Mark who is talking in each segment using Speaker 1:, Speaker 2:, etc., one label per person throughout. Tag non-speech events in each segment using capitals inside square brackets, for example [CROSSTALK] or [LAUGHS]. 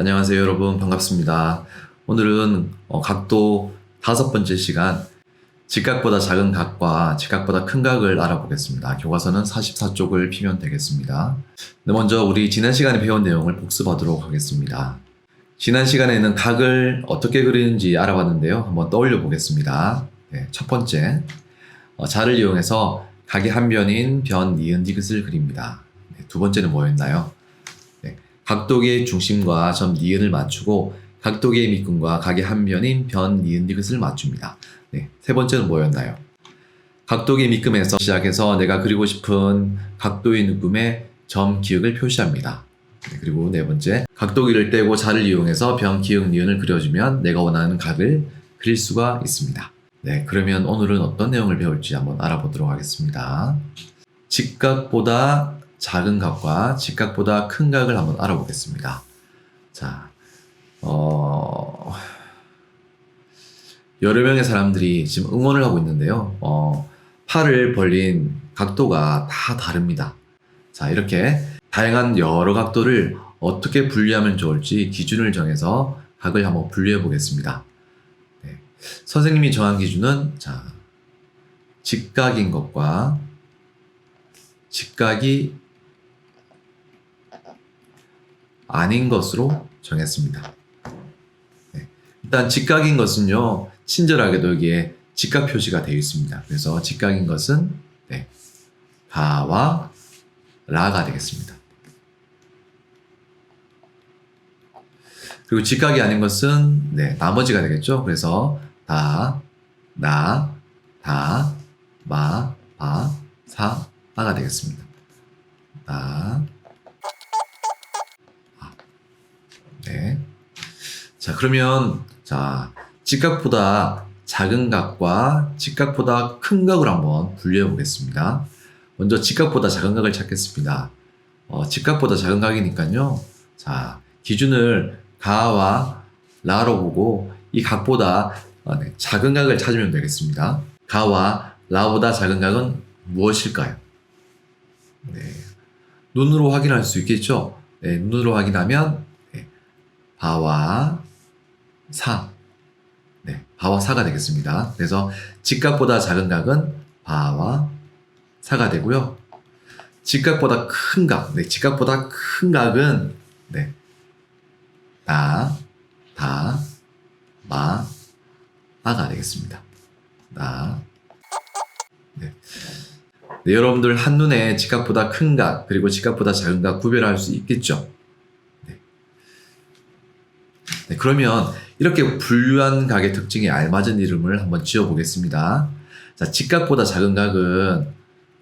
Speaker 1: 안녕하세요 여러분 반갑습니다. 오늘은 어, 각도 다섯 번째 시간 직각보다 작은 각과 직각보다 큰 각을 알아보겠습니다. 교과서는 44쪽을 피면 되겠습니다. 네, 먼저 우리 지난 시간에 배운 내용을 복습하도록 하겠습니다. 지난 시간에는 각을 어떻게 그리는지 알아봤는데요. 한번 떠올려 보겠습니다. 네, 첫 번째, 어, 자를 이용해서 각의 한 변인 변, 니은, 디귿을 그립니다. 네, 두 번째는 뭐였나요? 네, 각도기의 중심과 점 니은을 맞추고 각도기의 밑근과 각의 한 변인 변, 니은, 디귿을 맞춥니다. 네, 세 번째는 뭐였나요? 각도기 밑금에서 시작해서 내가 그리고 싶은 각도의 누금의 점, 기역을 표시합니다. 네, 그리고 네 번째, 각도기를 떼고 자를 이용해서 변, 기역, 니은을 그려주면 내가 원하는 각을 그릴 수가 있습니다. 네, 그러면 오늘은 어떤 내용을 배울지 한번 알아보도록 하겠습니다. 직각보다 작은 각과 직각보다 큰 각을 한번 알아보겠습니다. 자, 어, 여러 명의 사람들이 지금 응원을 하고 있는데요. 어, 팔을 벌린 각도가 다 다릅니다. 자, 이렇게 다양한 여러 각도를 어떻게 분리하면 좋을지 기준을 정해서 각을 한번 분류해 보겠습니다. 네. 선생님이 정한 기준은 자, 직각인 것과 직각이 아닌 것으로 정했습니다. 네. 일단 직각인 것은요, 친절하게도 여기에 직각 표시가 되어 있습니다. 그래서 직각인 것은 네, 가와 라가 되겠습니다. 그리고 직각이 아닌 것은 네, 나머지가 되겠죠. 그래서 다, 나, 다, 마, 바, 사, 아가 되겠습니다. 나, 아. 네. 자, 그러면 자, 직각보다 작은 각과 직각보다 큰 각을 한번 분류해 보겠습니다. 먼저 직각보다 작은 각을 찾겠습니다. 어, 직각보다 작은 각이니까요. 자, 기준을 가와 라로 보고 이 각보다 어, 네, 작은 각을 찾으면 되겠습니다. 가와 라보다 작은 각은 무엇일까요? 네, 눈으로 확인할 수 있겠죠? 네, 눈으로 확인하면 네, 바와 사, 네, 바와 사가 되겠습니다. 그래서 직각보다 작은 각은 바와 사가 되고요. 직각보다 큰 각, 네, 직각보다 큰 각은 네, 나, 다, 마, 아가 되겠습니다. 나, 네. 네, 여러분들 한눈에 직각보다 큰 각, 그리고 직각보다 작은 각 구별할 수 있겠죠? 네. 네, 그러면 이렇게 분류한 각의 특징에 알맞은 이름을 한번 지어보겠습니다. 자, 직각보다 작은 각은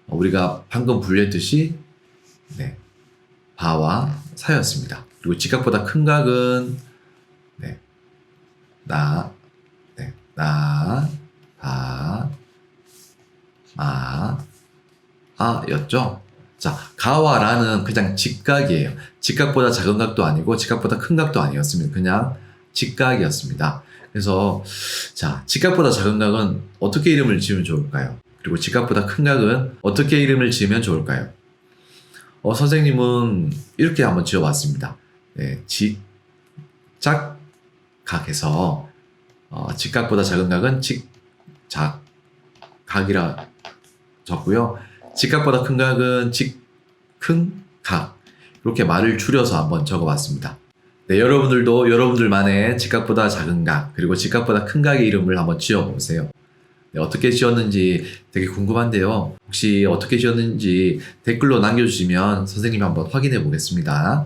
Speaker 1: 우리가 방금 분류했듯이 네, 바와 사였습니다. 그리고 직각보다 큰 각은 네, 나, 네, 나, 바, 마, 아였죠. 자, 가와 라는 그냥 직각이에요. 직각보다 작은 각도 아니고 직각보다 큰 각도 아니었습니다. 그냥 직각이었습니다. 그래서 자, 직각보다 작은 각은 어떻게 이름을 지으면 좋을까요? 그리고 직각보다 큰 각은 어떻게 이름을 지으면 좋을까요? 어, 선생님은 이렇게 한번 지어봤습니다. 네, 직작각에서 어, 직각보다 작은 각은 직작각이라 적고요. 직각보다 큰 각은 직큰 각 이렇게 말을 줄여서 한번 적어봤습니다. 네, 여러분들도 여러분들만의 직각보다 작은 각 그리고 직각보다 큰 각의 이름을 한번 지어보세요. 네, 어떻게 지었는지 되게 궁금한데요. 혹시 어떻게 지었는지 댓글로 남겨주시면 선생님이 한번 확인해 보겠습니다.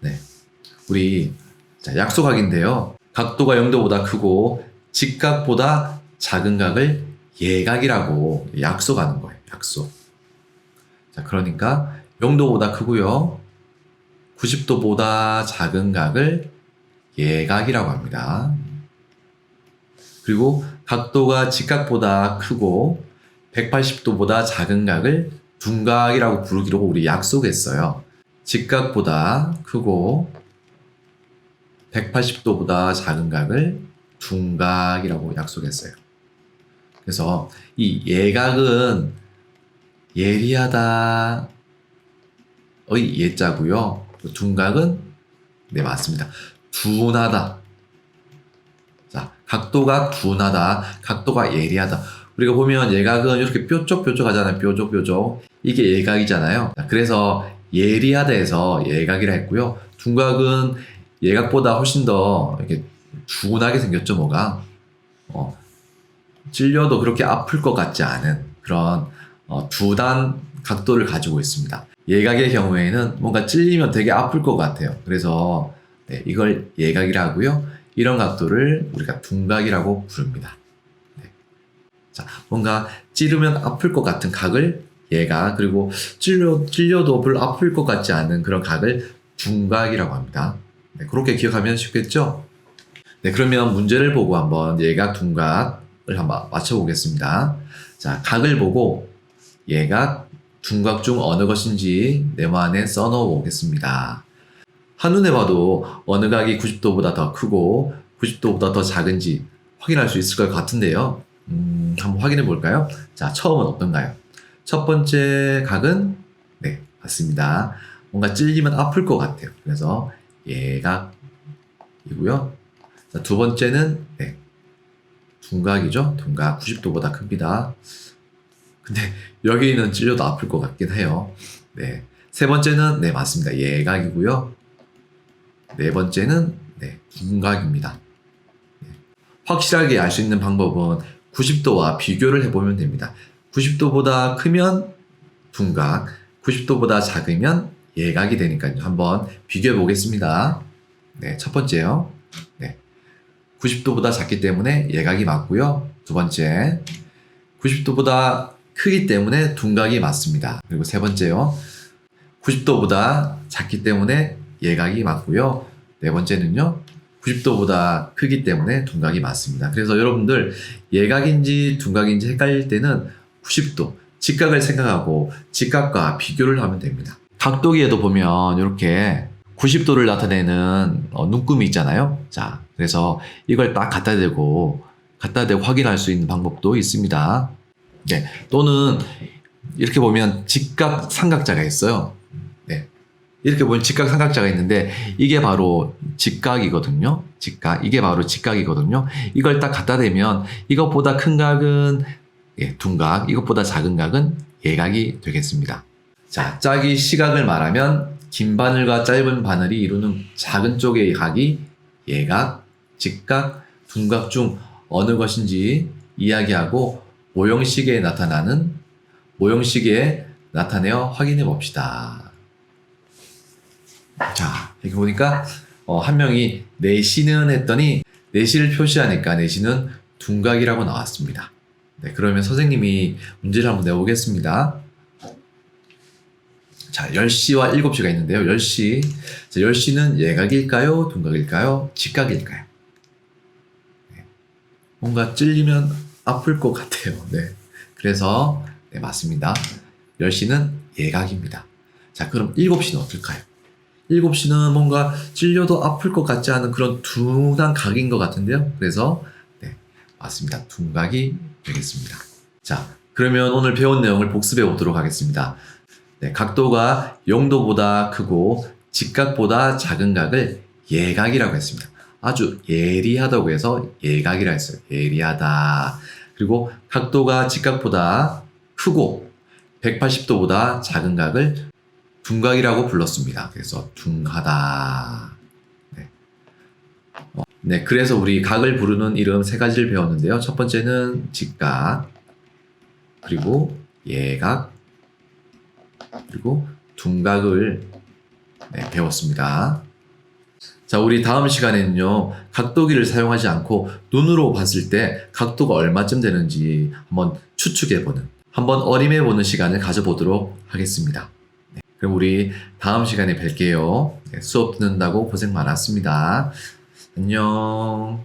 Speaker 1: 네, 우리 자, 약소각인데요. 각도가 0도보다 크고 직각보다 작은 각을 예각이라고 약속하는 거예요. 약속. 자, 그러니까 0도보다 크고요. 90도보다 작은 각을 예각이라고 합니다. 그리고 각도가 직각보다 크고 180도보다 작은 각을 둔각이라고 부르기로 우리 약속했어요. 직각보다 크고 180도보다 작은 각을 둔각이라고 약속했어요. 그래서 이 예각은 예리하다 의 예자고요. 둔각은 네, 맞습니다. 둔하다. 자, 각도가 둔하다. 각도가 예리하다. 우리가 보면 예각은 이렇게 뾰족뾰족 하잖아요. 뾰족뾰족. 이게 예각이잖아요. 자, 그래서 예리하다에서 예각이라 했고요. 둔각은 예각보다 훨씬 더 이렇게 둔하게 생겼죠, 뭐가. 어, 찔려도 그렇게 아플 것 같지 않은 그런 어, 두단 각도를 가지고 있습니다. 예각의 경우에는 뭔가 찔리면 되게 아플 것 같아요. 그래서 네, 이걸 예각이라 하고요. 이런 각도를 우리가 둔각이라고 부릅니다. 네. 자, 뭔가 찌르면 아플 것 같은 각을 예각 그리고 찔려 찔려도 별로 아플 것 같지 않은 그런 각을 둔각이라고 합니다. 네, 그렇게 기억하면 쉽겠죠? 네, 그러면 문제를 보고 한번 예각, 둔각을 한번 맞춰보겠습니다. 자, 각을 보고 예각, 둔각 중 어느 것인지 네모 안에 써넣어 보겠습니다. 한눈에 봐도 어느 각이 90도보다 더 크고 90도보다 더 작은지 확인할 수 있을 것 같은데요. 음, 한번 확인해 볼까요? 자, 처음은 어떤가요? 첫 번째 각은 네, 맞습니다. 뭔가 찔리면 아플 것 같아요. 그래서 예각이고요. 자, 두 번째는 네, 둔각이죠. 둔각 90도보다 큽니다. 근데 여기는 찔려도 아플 것 같긴 해요. 네. 세 번째는 네 맞습니다. 예각이고요. 네 번째는 네 둔각입니다. 네. 확실하게 알 수 있는 방법은 90도와 비교를 해보면 됩니다. 90도보다 크면 둔각, 90도보다 작으면 예각이 되니까요. 한번 비교해 보겠습니다. 네, 첫 번째요. 네. 90도보다 작기 때문에 예각이 맞고요. 두 번째, 90도보다 크기 때문에 둔각이 맞습니다. 그리고 세 번째요. 90도보다 작기 때문에 예각이 맞고요. 네 번째는요. 90도보다 크기 때문에 둔각이 맞습니다. 그래서 여러분들 예각인지 둔각인지 헷갈릴 때는 90도, 직각을 생각하고 직각과 비교를 하면 됩니다. 각도기에도 보면 이렇게 90도를 나타내는 어, 눈금이 있잖아요. 자, 그래서 이걸 딱 갖다 대고 갖다 대고 확인할 수 있는 방법도 있습니다. 네, 또는 이렇게 보면 직각 삼각자가 있어요. 네, 이렇게 보면 직각 삼각자가 있는데 이게 바로 직각이거든요. 직각 이게 바로 직각이거든요. 이걸 딱 갖다 대면 이것보다 큰 각은 예, 둔각, 이것보다 작은 각은 예각이 되겠습니다. 자, 짝이 시각을 말하면 긴 바늘과 짧은 바늘이 이루는 작은 쪽의 각이 예각, 직각, 둔각 중 어느 것인지 이야기하고 모형시계에 나타나는 모형시계에 나타내어 확인해 봅시다. 자, 여기 보니까 어, 한 명이 내시는 했더니 내시를 표시하니까 내시는 둔각이라고 나왔습니다. 네, 그러면 선생님이 문제를 한번 내보겠습니다. 자, 10시와 7시가 있는데요. 10시. 자, 10시는 예각일까요? 둔각일까요? 직각일까요? 네. 뭔가 찔리면 아플 것 같아요. [LAUGHS] 네. 그래서, 네, 맞습니다. 10시는 예각입니다. 자, 그럼 7시는 어떨까요? 7시는 뭔가 찔려도 아플 것 같지 않은 그런 둔한 각인 것 같은데요. 그래서, 네, 맞습니다. 둔각이 되겠습니다. 자, 그러면 오늘 배운 내용을 복습해 보도록 하겠습니다. 네, 각도가 0도보다 크고 직각보다 작은 각을 예각이라고 했습니다. 아주 예리하다고 해서 예각이라 했어요. 예리하다. 그리고 각도가 직각보다 크고 180도보다 작은 각을 둔각이라고 불렀습니다. 그래서 둔하다. 네. 어, 네, 그래서 우리 각을 부르는 이름 세 가지를 배웠는데요. 첫 번째는 직각, 그리고 예각, 그리고 둔각을 네, 배웠습니다. 자, 우리 다음 시간에는요, 각도기를 사용하지 않고 눈으로 봤을 때 각도가 얼마쯤 되는지 한번 추측해보는, 한번 어림해보는 시간을 가져보도록 하겠습니다. 네, 그럼 우리 다음 시간에 뵐게요. 네, 수업 듣는다고 고생 많았습니다. 안녕.